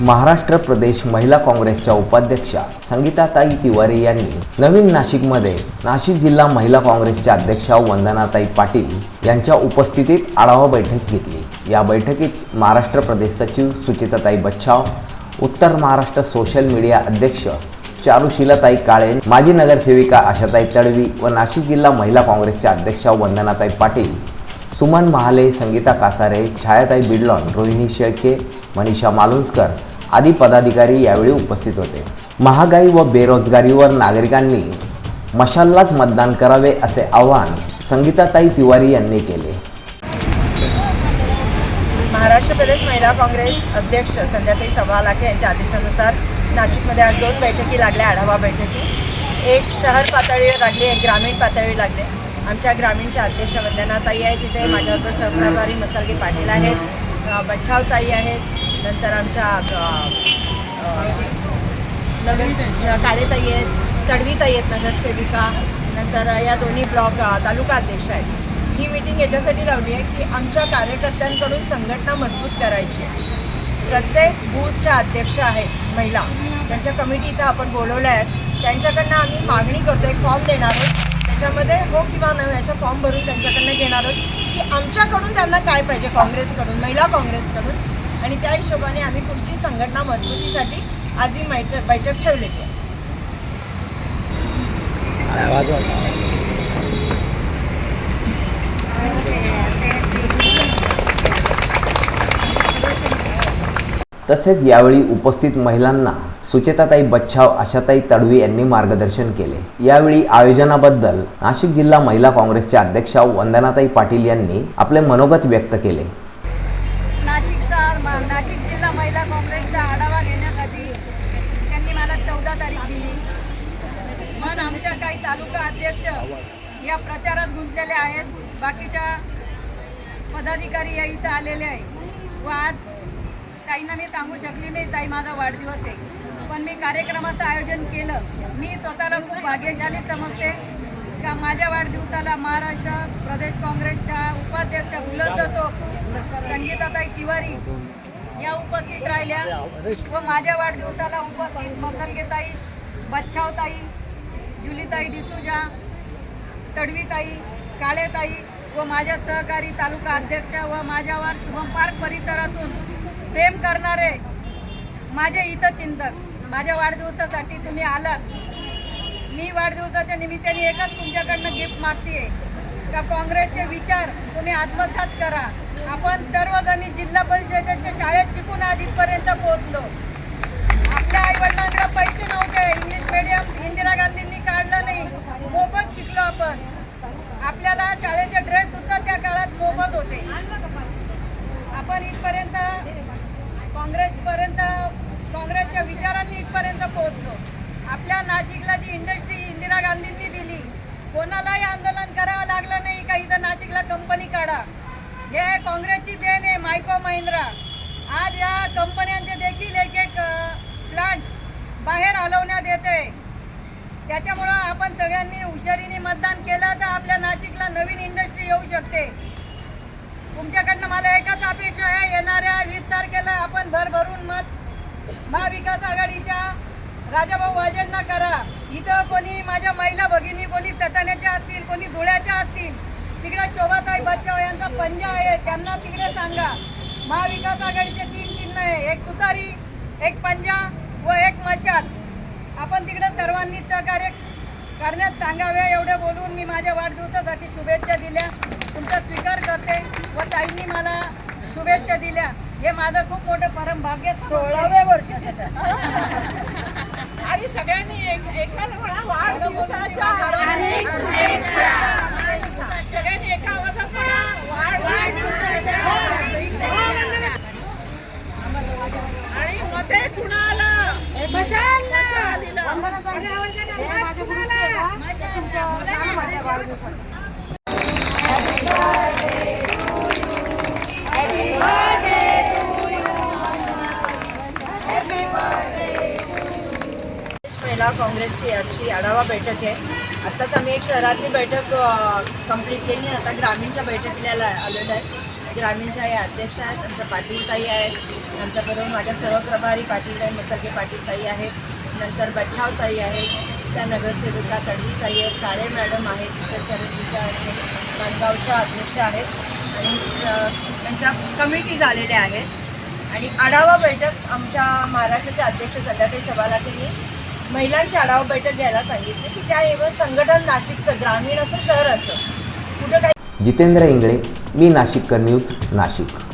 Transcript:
महाराष्ट्र प्रदेश महिला काँग्रेसच्या उपाध्यक्षा संगीताताई तिवारी यांनी नवीन नाशिकमध्ये नाशिक जिल्हा महिला काँग्रेसच्या अध्यक्षा वंदनाताई पाटील यांच्या उपस्थितीत आढावा बैठक घेतली. या बैठकीत महाराष्ट्र प्रदेश सचिव सुचिताताई बच्छाव उत्तर महाराष्ट्र सोशल मीडिया अध्यक्ष चारुशीलाताई काळे माजी नगरसेविका आशाताई तडवी व नाशिक जिल्हा महिला काँग्रेसच्या अध्यक्षा वंदनाताई पाटील सुमन महाले संगीता कासारे छायाताई बिडलॉन रोहिणी शेळके मनीषा मालुंजकर आदी पदाधिकारी यावेळी उपस्थित होते. महागाई व बेरोजगारीवर नागरिकांनी मशाललाच मतदान करावे असे आवाहन संगीताताई तिवारी यांनी केले. महाराष्ट्र प्रदेश महिला काँग्रेस अध्यक्ष संध्याताई सभा लाखे यांच्या आदेशानुसार नाशिकमध्ये आज दोन बैठकी लागल्या आढावा बैठकी. एक शहर पातळीवर लागली एक ग्रामीण पातळीवर लागली. आमच्या ग्रामीणच्या अध्यक्ष वंदनाताई आहेत तिथे. माझ्याबरोबर सहप्रभारी मसालगे पाटील आहेत. बच्छावताई आहेत. नंतर आमच्या अ, नगर काळेताई आहेत. तडवीताई आहेत नगरसेविका. नंतर या दोन्ही ब्लॉक तालुका अध्यक्ष आहेत. ही मीटिंग याच्यासाठी लावली आहे की आमच्या कार्यकर्त्यांकडून संघटना मजबूत करायची आहे. प्रत्येक बूथच्या अध्यक्ष आहेत महिला. त्यांच्या कमिटी इथं आपण बोलवल्या आहेत. त्यांच्याकडनं आम्ही मागणी करतो एक फॉर्म देणार आहोत. ह्याच्यामध्ये हो किंवा नाही अशा फॉर्म भरून त्यांच्याकडनं घेणार आहोत की आमच्याकडून त्यांना काय पाहिजे काँग्रेसकडून महिला काँग्रेसकडून. आणि त्या हिशोबाने आम्ही पुढची संघटना मजबूतीसाठी आज ही बैठक बैठक ठेवलेली आहे. तसेच यावेळी उपस्थित महिलांना सुचेताताई बच्छाव आशाताई तडवी यांनी मार्गदर्शन केले. यावेळी आयोजनाबद्दल नाशिक जिल्हा महिला काँग्रेसच्या अध्यक्षा वंदनाताई पाटील यांनी आपले मनोगत व्यक्त केले. नाशिकचा नाशिक जिल्हा महिला काँग्रेसचा आढावा घेण्यासाठी त्यांनी मला चौदा तारीख दिली. पण आमच्या काही तालुका अध्यक्ष या प्रचारात गुंतलेले आहेत. बाकीच्या पदाधिकारी या इथं आलेले आहेत. व आज ताईंना मी सांगू शकली नाही ताई माझा वाढदिवस आहे. पण मी कार्यक्रमाचं आयोजन केलं. मी स्वतःला खूप भाग्यशाली समजते. का माझ्या वाढदिवसाला महाराष्ट्र प्रदेश काँग्रेसच्या उपाध्यक्ष बुलंद तो संगीताताई तिवारी या उपस्थित राहिल्या व माझ्या वाढदिवसाला उपस्थित मसलगेताई बच्छावताई जुलीताई डिसूजा तडवीताई काळेताई व माझ्या सहकारी तालुका अध्यक्ष व माझ्यावर शुभम पार्क परिसरातून प्रेम करणारे माझे हितचिंतक माझ्या वाढदिवसासाठी तुम्ही आलात. मी वाढदिवसाच्या निमित्ताने एकच तुमच्याकडनं गिफ्ट मागते का काँग्रेसचे विचार तुम्ही आत्मसात करा. आपण सर्वजणी जिल्हा परिषदेच्या शाळेत शिकून आज इथपर्यंत पोहोचलो. आपल्या आईवडिलांकडे पैसे नव्हते. इंग्लिश मिडियम इंदिरा गांधींनी काढलं नाही. मोफत शिकलो आपण. आपल्याला शाळेचे ड्रेस सुद्धा त्या काळात मोफत होते. आपण इथपर्यंत काँग्रेसपर्यंत काँग्रेसच्या विचारांनी इथपर्यंत पोहोचलो. आपल्या नाशिकला जी इंडस्ट्री इंदिरा गांधींनी दिली कोणालाही आंदोलन करावं लागलं नाही का इथं नाशिकला कंपनी काढा. हे काँग्रेसची देण आहे मायको महिंद्रा. आज या कंपन्यांचे देखील एक एक प्लांट बाहेर हलवण्यात येते त्याच्यामुळं आपण सगळ्यांनी हुशारीने मतदान केलं तर आपल्या नाशिकला नवीन इंडस्ट्री येऊ शकते. तुमच्याकडनं मला एकच अपेक्षा आहे येणाऱ्या वीस तारखेला आपण भरभरून मत महाविकास आघाडीच्या राजाभाऊ वाजेंना करा. इथं कोणी माझ्या महिला भगिनी कोणी चटण्याच्या असतील कोणी धुळ्याच्या असतील तिकडे शोभाताई बच्चाव यांचा पंजा आहे त्यांना तिकडे सांगा. महाविकास आघाडीचे तीन चिन्ह आहे एक तुतारी एक पंजा व एक मशाल. आपण तिकडे सर्वांनी सहकार्य करण्यास सांगावे एवढे बोलून मी माझ्या वाढदिवसासाठी शुभेच्छा दिल्या. तुमचा स्वीकार करते व ताईंनी मला शुभेच्छा दिल्या. हे माझं खूप मोठं परमभाग्य सोळाव्या वर्षाच्या आणि सगळ्यांनी एक वाढदिवसाच्या सगळ्यांनी एका आवाजात आणि मते कुणाला. महिला काँग्रेसची याची आढावा बैठक आहे. आत्ताच आम्ही एक शहरातली बैठक कंप्लीट केली. आता ग्रामीणच्या बैठकीला आलेलो आहे. ग्रामीणच्या या अध्यक्ष आहेत. आमच्या पाटीलताई आहेत. आमच्याबरोबर माझ्या सहप्रभारी पाटीलताई मसर्गे आहेत. नंतर बच्छावताई आहेत. त्या नगरसेविका तडवी ताई आहेत. काळे मॅडम आहेत. सरकारच्या माणगावच्या अध्यक्ष आहेत. आणि त्यांच्या कमिटी झालेल्या आहेत. आणि आढावा बैठक आमच्या महाराष्ट्राचे अध्यक्ष सध्या ते सभालाटेंनी महिलांची आढावा बैठक घ्यायला सांगितली की त्या एवढं संघटन नाशिकचं ग्रामीण असं शहर असं कुठं काय जितेंद्र इंगळे मी नाशिककर न्यूज नाशिक.